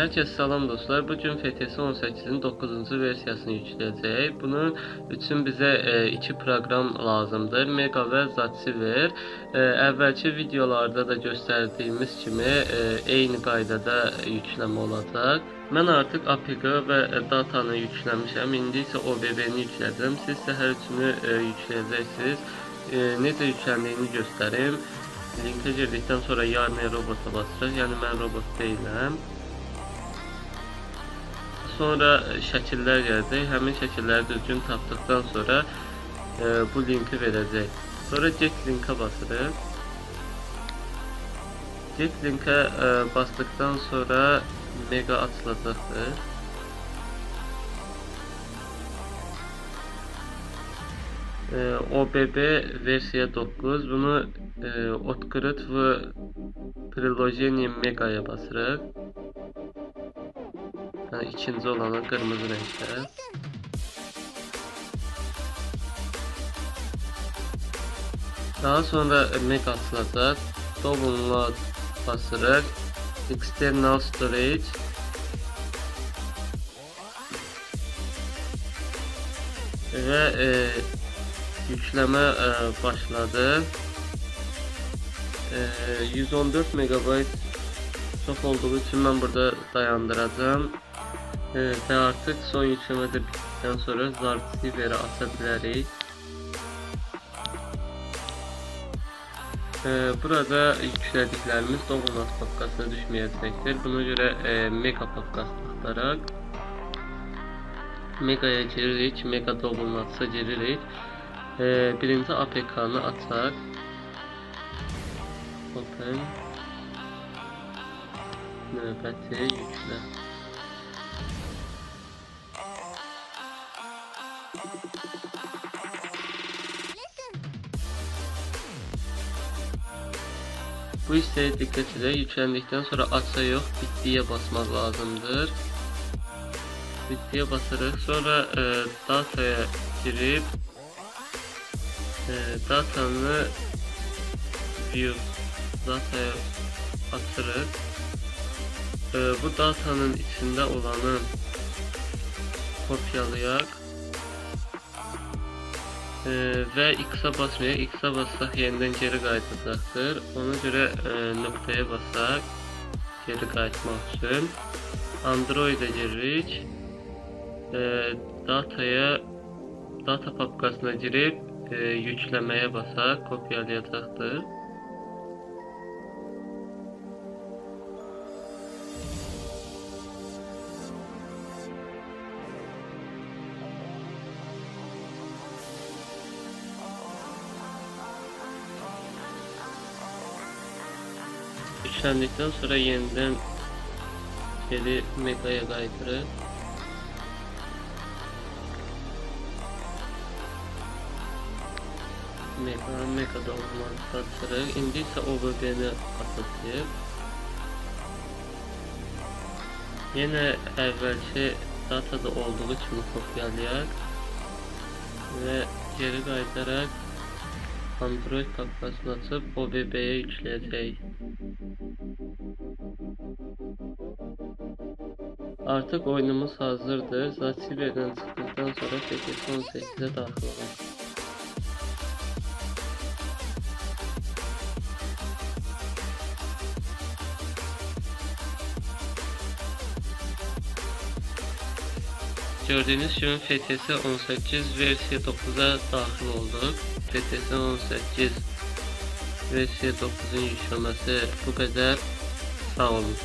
Hər kəs salam dostlar. Bu gün FTS 18-in 9-cu versiyasını yükləyəcəyik. Bunun üçün bizə e, iki proqram lazımdır. Mega və Zatsiver. E, əvvəlki videolarda da göstərdiyimiz kimi e, eyni qaydada yükləmə olacaq. Mən artıq APK və datanı yükləmişəm. İndi isə OBB-ni yüklədim. Siz isə hər üçünü e, yükləyəcəksiniz. E, necə yükləndiyini göstərim. Linkə girdikdən sonra yarın robota basacağız. Yəni mən robot deyiləm sonra şəkillər gələcək. Həmin şəkilləri düzgün tapdıqdan sonra e, bu linki verəcək. Sonra get linkə basırıq. Get linkə e, basdıqdan sonra mega açılacaqdır. E, OBB versiya 9 bunu e, открыть в приложении Mega'ya basırıq. Yani ikinci olanı kırmızı renkte. Daha sonra örnek atılacak. Download basırıq. External storage. Ve e, yükleme e, başladı. E, 114 MB çok olduğu için ben burada dayandıracağım. Evet, və artıq son yükləmə də bitdikdən sonra Zartiver'i aça bilərik. E, burada yüklədiklərimiz Download papkasına düşməyəcəkdir. Buna görə e, Mega papkasını axtaraq. Mega'ya giririk, Mega Download'a giririk. E, birinci APK-nı açaq. Open. Növbəti yüklə. Bu hisseye dikkat edin. Yüklendikten sonra açsa yok. Bittiye basmak lazımdır. Bittiye basarıq. Sonra e, dataya girip e, datanı view dataya atırıq. E, bu datanın içinde olanı kopyalayaq. Ee, ve X'a basmayaq. X'a bassaq yenidən geri qayıdacaqdır. Ona görə e, nöqtəyə basaq geri qayıtmaq üçün. Android-ə giririk. E, dataya data papkasına girib e, yükləməyə basaq kopyalayacaqdır. Güçlendikten sonra yeniden geri Mega'ya kaydırır. Mega, Mega'da olmalı satırıq. İndi isə OBB-ni atacaq. Yenə əvvəlki datada olduğu kimi kopyalayaq və geri qayıdaraq Android daxlasını açıb OBB-yə yükləyəcəyik. Artıq oyunumuz hazırdır. Zativerdən çıxdıqdan sonra PKS 18-ə daxil olacaq. Gördüğünüz gibi FTS 18 versiya 9'a dahil olduk. FTS 18 versiya 9'un yüklemesi bu kadar. Sağ olun.